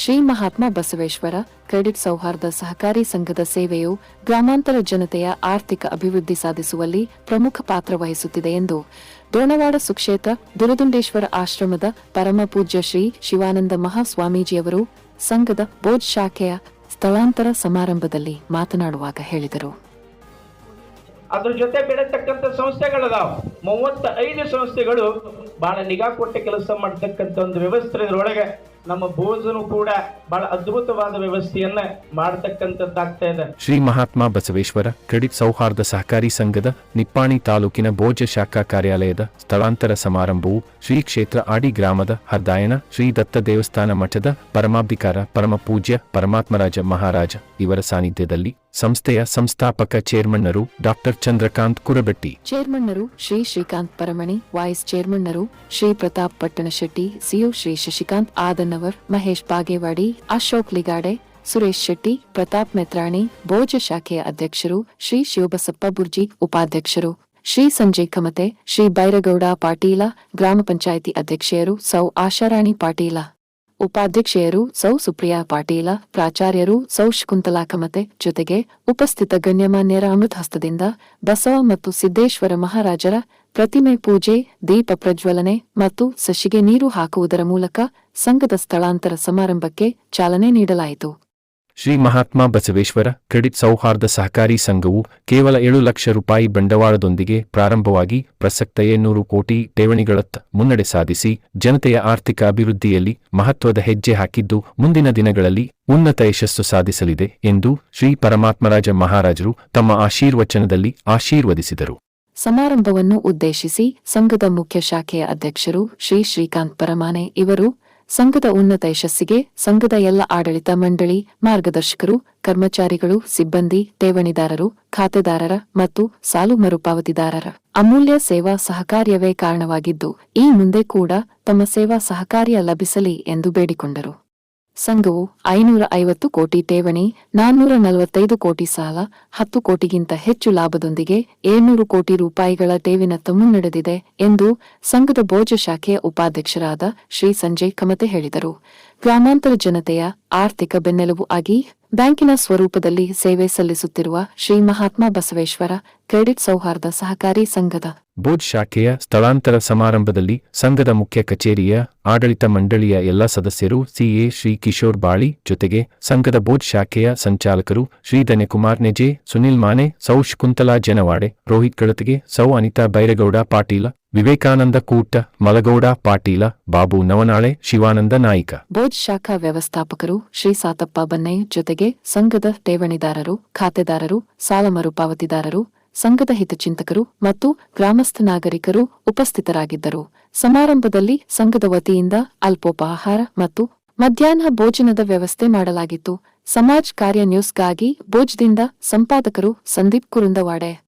Shri Mahatma Basaveshwara credit ಸೌಹಾರ್ದ ಸಹಕಾರಿ ಸಂಘದ ಸೇವೆಯು ಗ್ರಾಮಾಂತರ ಜನತೆಯ ಆರ್ಥಿಕ ಅಭಿವೃದ್ಧಿ ಸಾಧಿಸುವಲ್ಲಿ ಪ್ರಮುಖ ಪಾತ್ರ ವಹಿಸುತ್ತಿದೆ ಎಂದು ದೋಣವಾಡ ಸುಕ್ಷೇತ್ರ ದುರದುಂಡೇಶ್ವರ ಆಶ್ರಮದ ಪರಮ ಪೂಜ್ಯ ಶ್ರೀ ಶಿವಾನಂದ ಮಹಾಸ್ವಾಮೀಜಿಯವರು ಸಂಘದ ಬೋಧ್ ಶಾಖೆಯ ಸ್ಥಳಾಂತರ ಸಮಾರಂಭದಲ್ಲಿ ಮಾತನಾಡುವಾಗ ಹೇಳಿದರು. ಅದ್ರ ಜೊತೆ ಬೆಳೆತಕ್ಕಂಥ ಸಂಸ್ಥೆಗಳದಾವ. ಮೂವತ್ತ ಐದು ಸಂಸ್ಥೆಗಳು ಬಹಳ ನಿಗಾ ಕೊಟ್ಟ ಕೆಲಸ ಮಾಡ್ತಕ್ಕಂಥ ಒಂದು ವ್ಯವಸ್ಥೆ ಇದ್ರೊಳಗೆ ನಮ್ಮ ಬೋಜನು ಕೂಡ ಬಹಳ ಅದ್ಭುತವಾದ ವ್ಯವಸ್ಥೆಯನ್ನ ಮಾಡತಕ್ಕಂಥದ್ದಾಗ್ತಾ ಇದೆ. ಶ್ರೀ ಮಹಾತ್ಮ ಬಸವೇಶ್ವರ ಕ್ರೆಡಿಟ್ ಸೌಹಾರ್ದ ಸಹಕಾರಿ ಸಂಘದ ನಿಪ್ಪಾಣಿ ತಾಲೂಕಿನ ಭೋಜ ಶಾಖಾ ಕಾರ್ಯಾಲಯದ ಸ್ಥಳಾಂತರ ಸಮಾರಂಭವು ಶ್ರೀ ಕ್ಷೇತ್ರ ಆಡಿ ಗ್ರಾಮದ ಹರ್ದಾಯನ ಶ್ರೀ ದತ್ತ ದೇವಸ್ಥಾನ ಮಠದ ಪರಮಾಧಿಕಾರ ಪರಮ ಪೂಜ್ಯ ಪರಮಾತ್ಮರಾಜ ಮಹಾರಾಜ ಇವರ ಸಾನ್ನಿಧ್ಯದಲ್ಲಿ ಸಂಸ್ಥೆಯ ಸಂಸ್ಥಾಪಕ ಚೇರ್ಮನ್ನರು ಡಾಕ್ಟರ್ ಚಂದ್ರಕಾಂತ್ ಕುರಬೆಟ್ಟಿ. ಚೇರ್ಮನ್ನರು ಶ್ರೀ ಶ್ರೀಕಾಂತ್ ಪರಮಣಿ, ವೈಸ್ ಚೇರ್ಮನ್ನರು ಶ್ರೀ ಪ್ರತಾಪ್ ಪಟ್ಟಣಶೆಟ್ಟಿ ಸಿಒ ಶ್ರೀ ಶಶಿಕಾಂತ್ ಆದನ್ನವರ್ ಮಹೇಶ್ ಬಾಗೇವಾಡಿ, ಅಶೋಕ್ ಲಿಗಾಡೆ, ಸುರೇಶ್ ಶೆಟ್ಟಿ, ಪ್ರತಾಪ್ ಮೆತ್ರಾಣಿ, ಭೋಜ ಶಾಖೆಯ ಅಧ್ಯಕ್ಷರು ಶ್ರೀ ಶಿವಬಸಪ್ಪ ಬುರ್ಜಿ ಉಪಾಧ್ಯಕ್ಷರು. ಶ್ರೀ ಸಂಜಯ್ ಕಮತೆ, ಶ್ರೀ ಬೈರಗೌಡ ಪಾಟೀಲ, ಗ್ರಾಮ ಪಂಚಾಯಿತಿ ಅಧ್ಯಕ್ಷೆಯರು ಸೌ ಆಶಾರಾಣಿ ಪಾಟೀಲ. ಉಪಾಧ್ಯಕ್ಷೆಯರು ಸೌ ಸುಪ್ರಿಯಾ ಪಾಟೀಲ, ಪ್ರಾಚಾರ್ಯರು ಸೌ ಶಕುಂತಲಾ ಕಮತೆ ಜೊತೆಗೆ ಉಪಸ್ಥಿತ ಗಣ್ಯಮಾನ್ಯರ ಅಮೃತಹಸ್ತದಿಂದ ಬಸವ ಮತ್ತು ಸಿದ್ದೇಶ್ವರ ಮಹಾರಾಜರ ಪ್ರತಿಮೆ ಪೂಜೆ, ದೀಪ ಪ್ರಜ್ವಲನೆ ಮತ್ತು ಸಸಿಗೆ ನೀರು ಹಾಕುವುದರ ಮೂಲಕ ಸಂಘದ ಸ್ಥಳಾಂತರ ಸಮಾರಂಭಕ್ಕೆ ಚಾಲನೆ ನೀಡಲಾಯಿತು. ಶ್ರೀ ಮಹಾತ್ಮ ಬಸವೇಶ್ವರ ಕ್ರೆಡಿಟ್ ಸೌಹಾರ್ದ ಸಹಕಾರಿ ಸಂಘವು ಕೇವಲ ಏಳು ಲಕ್ಷ ರೂಪಾಯಿ ಬಂಡವಾಳದೊಂದಿಗೆ ಪ್ರಾರಂಭವಾಗಿ ಪ್ರಸಕ್ತ ಏಳ್ನೂರು ಕೋಟಿ ಠೇವಣಿಗಳತ್ತ ಮುನ್ನಡೆ ಸಾಧಿಸಿ ಜನತೆಯ ಆರ್ಥಿಕ ಅಭಿವೃದ್ಧಿಯಲ್ಲಿ ಮಹತ್ವದ ಹೆಜ್ಜೆ ಹಾಕಿದ್ದು ಮುಂದಿನ ದಿನಗಳಲ್ಲಿ ಉನ್ನತ ಯಶಸ್ಸು ಸಾಧಿಸಲಿದೆ ಎಂದು ಶ್ರೀ ಪರಮಾತ್ಮರಾಜ ಮಹಾರಾಜರು ತಮ್ಮ ಆಶೀರ್ವಚನದಲ್ಲಿ ಆಶೀರ್ವದಿಸಿದರು. ಸಮಾರಂಭವನ್ನು ಉದ್ದೇಶಿಸಿ ಸಂಘದ ಮುಖ್ಯ ಶಾಖೆಯ ಅಧ್ಯಕ್ಷರು ಶ್ರೀ ಶ್ರೀಕಾಂತ್ ಪರಮಾನೆ ಇವರು ಸಂಘದ ಉನ್ನತ ಯಶಸ್ಸಿಗೆ ಸಂಘದ ಎಲ್ಲ ಆಡಳಿತ ಮಂಡಳಿ, ಮಾರ್ಗದರ್ಶಕರು, ಕರ್ಮಚಾರಿಗಳು, ಸಿಬ್ಬಂದಿ, ಠೇವಣಿದಾರರು, ಖಾತೆದಾರರ ಮತ್ತು ಸಾಲು ಮರುಪಾವತಿದಾರರ ಅಮೂಲ್ಯ ಸೇವಾ ಸಹಕಾರ್ಯವೇ ಕಾರಣವಾಗಿದ್ದು, ಈ ಮುಂದೆ ಕೂಡ ತಮ್ಮ ಸೇವಾ ಸಹಕಾರ್ಯ ಲಭಿಸಲಿ ಎಂದು ಬೇಡಿಕೊಂಡರು. ಸಂಘವು ಐನೂರ ಐವತ್ತು ಕೋಟಿ ಠೇವಣಿ, ನಾನ್ನೂರ ನಲವತ್ತೈದು ಕೋಟಿ ಸಾಲ, ಹತ್ತು ಕೋಟಿಗಿಂತ ಹೆಚ್ಚು ಲಾಭದೊಂದಿಗೆ ಏಳ್ನೂರು ಕೋಟಿ ರೂಪಾಯಿಗಳ ಠೇವಿನತ್ತ ಮುನ್ನಡೆದಿದೆ ಎಂದು ಸಂಘದ ಭೋಜ ಶಾಖೆಯ ಉಪಾಧ್ಯಕ್ಷರಾದ ಶ್ರೀ ಸಂಜಯ್ ಕಮತೆ ಹೇಳಿದರು. ಗ್ರಾಮಾಂತರ ಜನತೆಯ ಆರ್ಥಿಕ ಬೆನ್ನೆಲುಬು ಆಗಿ ಬ್ಯಾಂಕಿನ ಸ್ವರೂಪದಲ್ಲಿ ಸೇವೆ ಸಲ್ಲಿಸುತ್ತಿರುವ ಶ್ರೀ ಮಹಾತ್ಮ ಬಸವೇಶ್ವರ ಕ್ರೆಡಿಟ್ ಸೌಹಾರ್ದ ಸಹಕಾರಿ ಸಂಘದ ಬೋಧ್ ಶಾಖೆಯ ಸ್ಥಳಾಂತರ ಸಮಾರಂಭದಲ್ಲಿ ಸಂಘದ ಮುಖ್ಯ ಕಚೇರಿಯ ಆಡಳಿತ ಮಂಡಳಿಯ ಎಲ್ಲ ಸದಸ್ಯರು ಸಿಎ ಶ್ರೀ ಕಿಶೋರ್ ಬಾಳಿ ಜೊತೆಗೆ ಸಂಘದ ಬೋಧ್ ಶಾಖೆಯ ಸಂಚಾಲಕರು ಶ್ರೀ ಧನ್ಯಕುಮಾರ್ ನೆಜೆ, ಸುನಿಲ್ ಮಾನೆ ಸೌ ಶಕುಂತಲಾ ಜನವಾಡೆ, ರೋಹಿತ್ ಕಳತಿಗೆ ಸೌ ಅನಿತಾ ಬೈರಗೌಡ, ಪಾಟೀಲ ವಿವೇಕಾನಂದ ಕೂಟ, ಮಲಗೌಡ, ಪಾಟೀಲ, ಬಾಬು ನವನಾಳೆ, ಶಿವಾನಂದ ನಾಯಿಕ. ಬೋಜ್ ಶಾಖಾ ವ್ಯವಸ್ಥಾಪಕರು, ಶ್ರೀ ಸಾತಪ್ಪ ಬನ್ನೈ ಜೊತೆಗೆ ಸಂಘದ ಠೇವಣಿದಾರರು, ಖಾತೆದಾರರು, ಸಾಲ ಮರುಪಾವತಿದಾರರು, ಸಂಘದ ಹಿತಚಿಂತಕರು ಮತ್ತು ಗ್ರಾಮಸ್ಥ ನಾಗರಿಕರು ಉಪಸ್ಥಿತರಾಗಿದ್ದರು. ಸಮಾರಂಭದಲ್ಲಿ ಸಂಘದ ವತಿಯಿಂದ ಅಲ್ಪೋಪಾಹಾರ ಮತ್ತು ಮಧ್ಯಾಹ್ನ ಭೋಜನದ ವ್ಯವಸ್ಥೆ ಮಾಡಲಾಗಿತ್ತು. ಸಮಾಜ್ ಕಾರ್ಯ ನ್ಯೂಸ್ಗಾಗಿ ಭೋಜ್ದಿಂದ ಸಂಪಾದಕರು ಸಂದೀಪ್ ಕುರುಂದವಾಡೆ.